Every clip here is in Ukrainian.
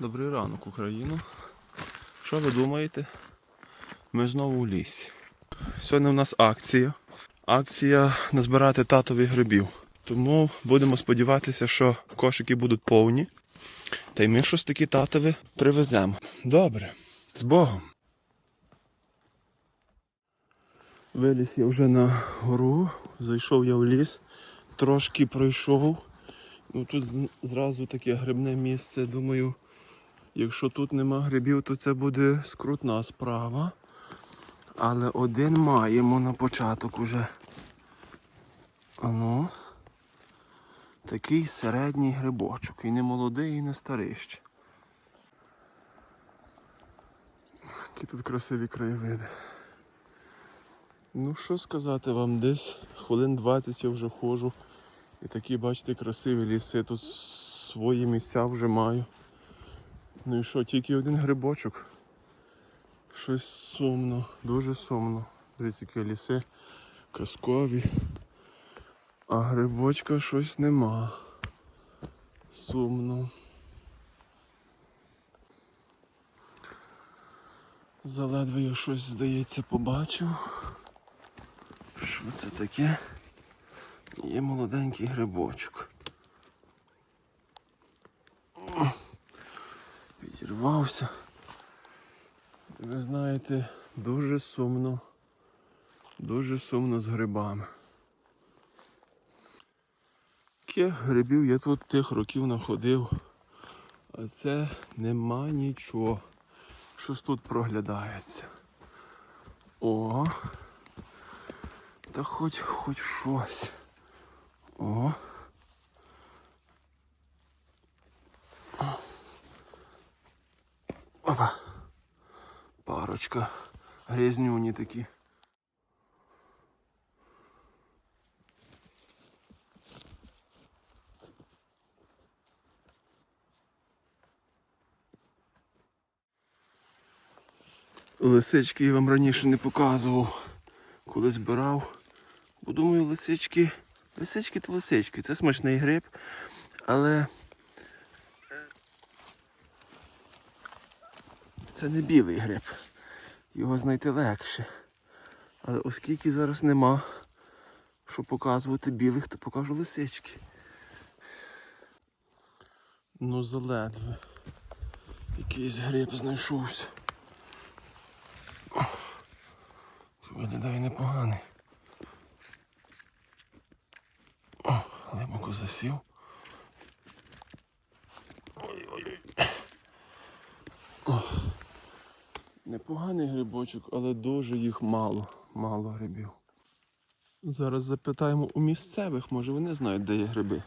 Добрий ранок, Україну. Що ви думаєте? Ми знову у лісі. Сьогодні у нас акція. Акція назбирати татові грибів. Тому будемо сподіватися, що кошики будуть повні. Та й ми щось такі татові привеземо. Добре, з Богом. Виліз я вже на гору, зайшов я в ліс, трошки пройшов. Ну, тут зразу таке грибне місце. Думаю, якщо тут нема грибів, то це буде скрутна справа. Але один маємо на початок уже. Ану. Такий середній грибочок. І не молодий, і не старий ще. Які тут красиві краєвиди. Ну що сказати вам, десь хвилин 20 я вже ходжу. І такі, бачите, красиві ліси. Тут свої місця вже маю. Ну і що, тільки один грибочок. Щось сумно, дуже сумно. Дивіться, які ліси казкові. А грибочка щось нема. Сумно. Заледве я щось, здається, побачив. Що це таке? Є молоденький грибочок. Підірвався. Ви знаєте, дуже сумно. Дуже сумно з грибами. Яких грибів я тут тих років находив. А це нема нічого. Щось тут проглядається. О. Та хоч хоч щось. О. Опа. Парочка. Грязнюні такі. Лисички я вам раніше не показував, коли збирав. Бо думаю, лисички. Лисички то лисички. Це смачний гриб, але це не білий гриб. Його знайти легше. Але оскільки зараз нема, що показувати білих, то покажу лисички. Ну заледве. Якийсь гриб знайшовся. Це виглядає непоганий. О, глибоко засів. Ой-ой-ой. Непоганий грибочок, але дуже їх мало. Мало грибів. Зараз запитаємо у місцевих, може вони знають, де є гриби.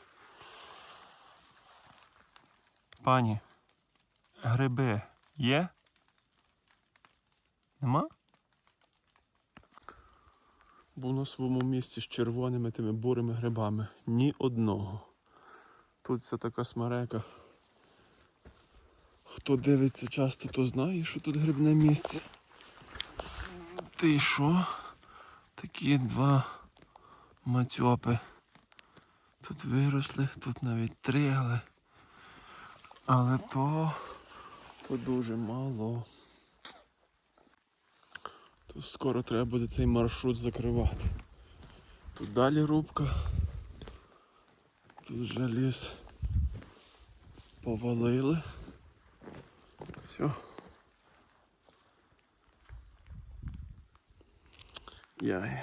Пані, гриби є? Нема? Був на своєму місці з червоними тими бурими грибами. Ні одного. Тут це така смерека. Хто дивиться часто, то знає, що тут грибне місце. Ти що? Такі два мацьопи. Тут виросли, тут навіть три, але. Але то, то дуже мало. То скоро треба буде цей маршрут закривати. Тут далі рубка. Тут вже ліс повалили. Все. Яй.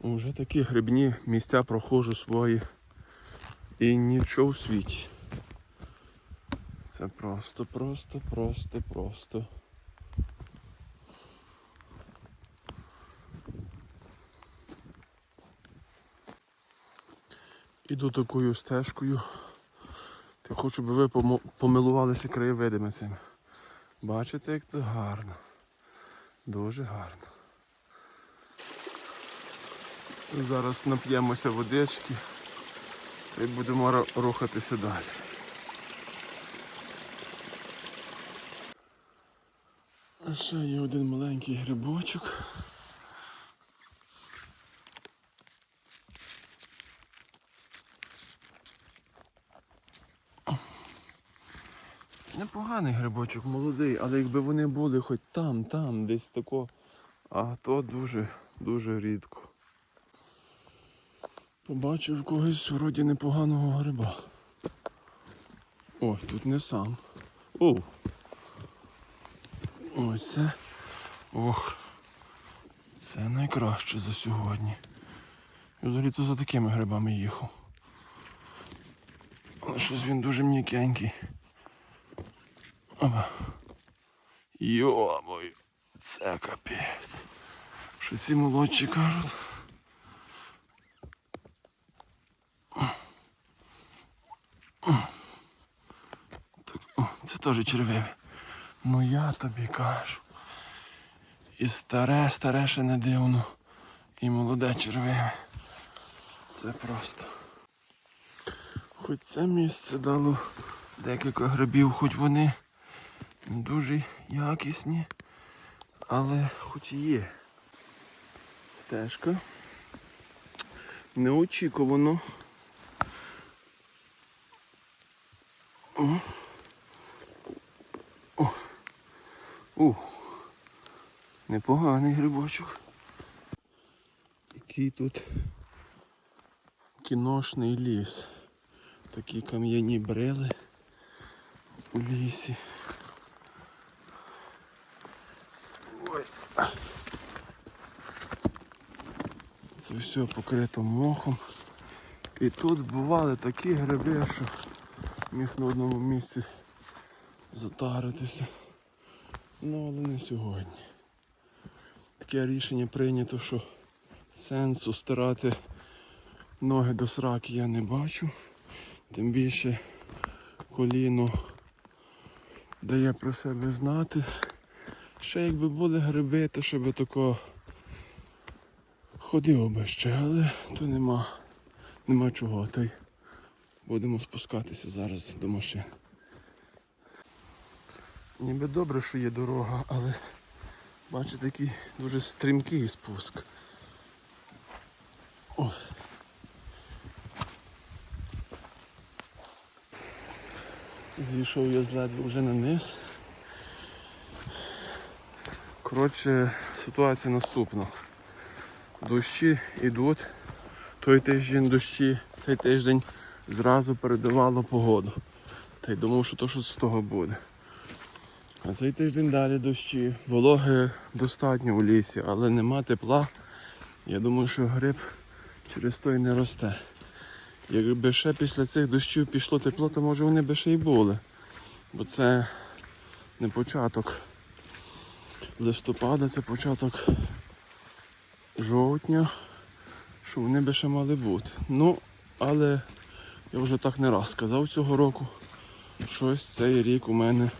Уже такі грибні місця проходжу свої. І нічого в світі. Це просто, просто, просто, просто. Іду такою стежкою. Та хочу, щоб ви помилувалися краєвидами цим. Бачите, як тут гарно. Дуже гарно. Зараз нап'ємося водички і будемо рухатися далі. Ще є один маленький грибочок. Непоганий грибочок, молодий, але якби вони були хоч там, там, десь тако, а то дуже, дуже рідко. Побачив когось вроді непоганого гриба. Ой, тут не сам. О! Ой, це. Ох. Це найкраще за сьогодні. Я взагалі то за такими грибами їхав. Але щось він дуже м'якенький. Опа. Йо-мой, це капець. Що ці молодші кажуть? Так, о, це теж червиві. Ну я тобі кажу. І старе, старе ще не дивно. І молоде червиве. Це просто. Хоч це місце дало декілька грибів, хоч вони дуже якісні, але хоч і є. Стежка. Неочікувано. О. О. У. Непоганий грибочок. Який тут кіношний ліс. Такі кам'яні брели у лісі. Ой. Це все покрито мохом. І тут бували такі гриби, що міг на одному місці затаритися. Ну, але не сьогодні. Таке рішення прийнято, що сенсу старати ноги до сраки я не бачу. Тим більше коліно дає про себе знати. Ще якби були гриби, то ще би тако ходив би ще, але то нема, нема чого. Та й будемо спускатися зараз до машин. Ніби добре, що є дорога, але бачите, такий дуже стрімкий спуск. О. Зійшов я з ледве вже на низ. Коротше, ситуація наступна. Дощі йдуть. Той тиждень дощі, цей тиждень зразу передавало погоду. Та й думав, що то що з того буде. А цей тиждень далі дощі. Вологи достатньо у лісі, але нема тепла. Я думаю, що гриб через той не росте. Якби ще після цих дощів пішло тепло, то може вони би ще й були. Бо це не початок листопада, це початок жовтня, що вони би ще мали бути. Ну, але я вже так не раз сказав цього року. Щось цей рік у мене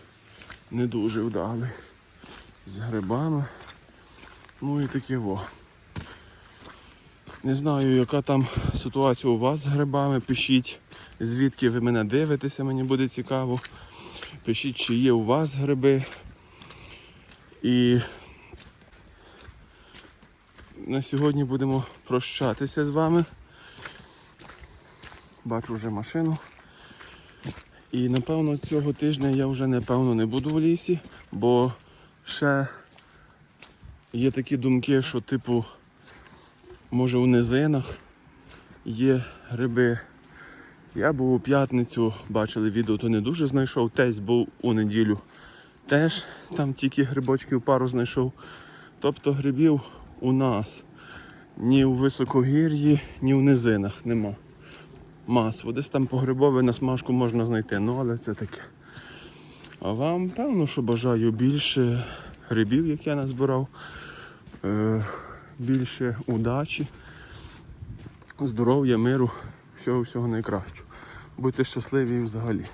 не дуже вдалий. З грибами. Ну і таке во. Не знаю, яка там ситуація у вас з грибами. Пишіть, звідки ви мене дивитеся, мені буде цікаво. Пишіть, чи є у вас гриби. І на сьогодні будемо прощатися з вами. Бачу вже машину. І напевно цього тижня я вже напевно не буду в лісі, бо ще є такі думки, що типу, може у низинах є гриби. Я був у п'ятницю, бачили відео, то не дуже знайшов. Тесть був у неділю. Теж там тільки грибочків пару знайшов. Тобто грибів у нас ні у високогір'ї, ні в низинах нема. Масово. Десь там погрибове на смажку можна знайти, ну але це таке. А вам, певно, що бажаю більше грибів, як я назбирав, е, більше удачі, здоров'я, миру, всього всього найкращого. Будьте щасливі взагалі.